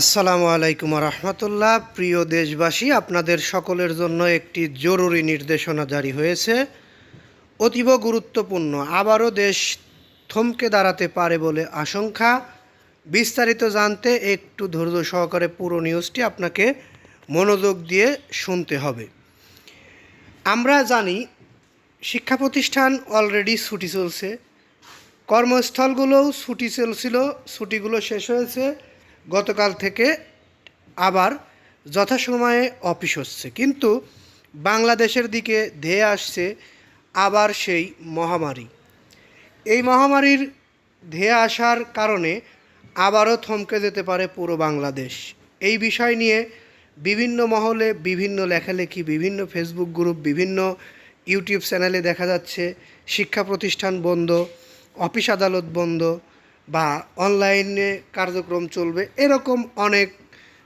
আসসালামু আলাইকুম রহমতুল্লাহ। প্রিয় দেশবাসী, আপনাদের সকলের জন্য একটি জরুরি নির্দেশনা জারি হয়েছে। অতীব গুরুত্বপূর্ণ। আবারও দেশ থমকে দাঁড়াতে পারে বলে আশঙ্কা। বিস্তারিত জানতে একটু ধৈর্য সহকারে পুরো নিউজটি আপনাকে মনোযোগ দিয়ে শুনতে হবে। আমরা জানি, শিক্ষা প্রতিষ্ঠান অলরেডি ছুটি চলছে। কর্মস্থলগুলোও ছুটি চলছিল, ছুটিগুলো শেষ হয়েছে। গতকাল থেকে আবার যথাসময়ে অফিস হচ্ছে। কিন্তু বাংলাদেশের দিকে ধেয়ে আসছে আবার সেই মহামারী। এই মহামারীর ধেয়ে আসার কারণে আবারও থমকে যেতে পারে পুরো বাংলাদেশ। এই বিষয় নিয়ে বিভিন্ন মহলে বিভিন্ন লেখালেখি, বিভিন্ন ফেসবুক গ্রুপ, বিভিন্ন ইউটিউব চ্যানেলে দেখা যাচ্ছে, শিক্ষা প্রতিষ্ঠান বন্ধ, অফিস আদালত বন্ধ বা অনলাইনে কার্যক্রম চলবে, এরকম অনেক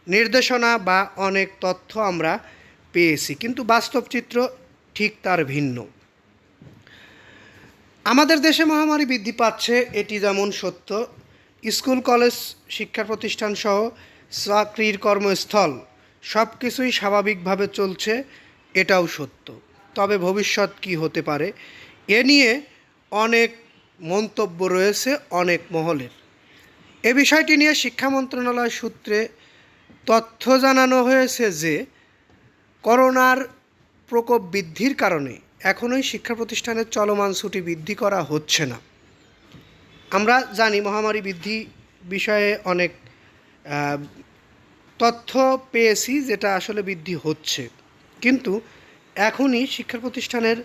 নির্দেশনা বা অনেক তথ্য আমরা পেয়েছি। কিন্তু বাস্তব চিত্র ঠিক তার ভিন্ন। আমাদের দেশে মহামারী বৃদ্ধি পাচ্ছে, এটি যেমন সত্য। স্কুল, কলেজ, শিক্ষা প্রতিষ্ঠান সহ চাকরির কর্মস্থল সব কিছুই স্বাভাবিকভাবে চলছে, এটাও সত্য। তবে ভবিষ্যৎ কি হতে পারে, এ নিয়ে অনেক মন্তব্য রয়েছে অনেক মহলের। এ বিষয়টি নিয়ে শিক্ষা মন্ত্রণালয় সূত্রে তথ্য জানানো হয়েছে যে, করোনার প্রকোপ বৃদ্ধির কারণে এখনোই শিক্ষা প্রতিষ্ঠানের চলমান ছুটি বৃদ্ধি করা হচ্ছে না। আমরা জানি মহামারী বৃদ্ধি বিষয়ে অনেক তথ্য পেয়েছি যেটা আসলে বৃদ্ধি হচ্ছে। কিন্তু এখনই শিক্ষা প্রতিষ্ঠানের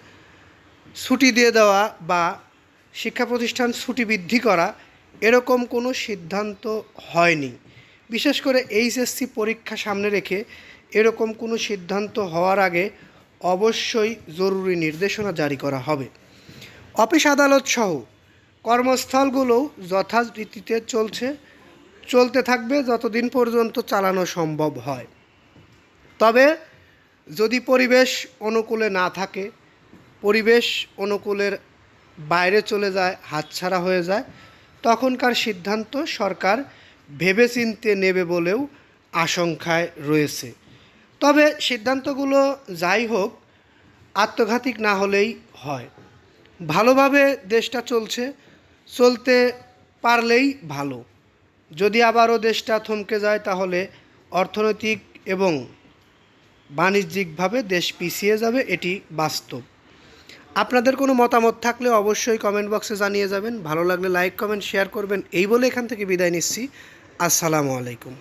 ছুটি দিয়ে দেওয়া বা শিক্ষা প্রতিষ্ঠান ছুটি বৃদ্ধি করা এরকম কোনো সিদ্ধান্ত হয়নি। বিশেষ করে এইচএসসি পরীক্ষা সামনে রেখে এরকম কোনো সিদ্ধান্ত হওয়ার আগে অবশ্যই জরুরি নির্দেশনা জারি করা হবে। অফিস আদালত সহ কর্মস্থলগুলোও যথারীতিতে চলছে, চলতে থাকবে যতদিন পর্যন্ত চালানো সম্ভব হয়। তবে যদি পরিবেশ অনুকূলে না থাকে, পরিবেশ অনুকূলের বাইরে চলে যায়, হাতছাড়া হয়ে যায়। তখনকার সিদ্ধান্ত সরকার ভেবেচিন্তে নেবে বলেও আশঙ্কায় রয়েছে। তবে সিদ্ধান্তগুলো যাই হোক আত্মঘাতিক না হলেই হয়। ভালোভাবে দেশটা চলছে, চলতে পারলেই ভালো। যদি আবারও দেশটা থমকে যায়, তাহলে অর্থনৈতিক এবং বাণিজ্যিকভাবে দেশ পিছিয়ে যাবে, এটি বাস্তব। আপনাদের কোনো মতামত থাকলে অবশ্যই কমেন্ট বক্সে জানিয়ে যাবেন। ভালো লাগলে লাইক কমেন্ট শেয়ার করবেন। এই বলে এখান থেকে বিদায় নিচ্ছি। আসসালামু আলাইকুম।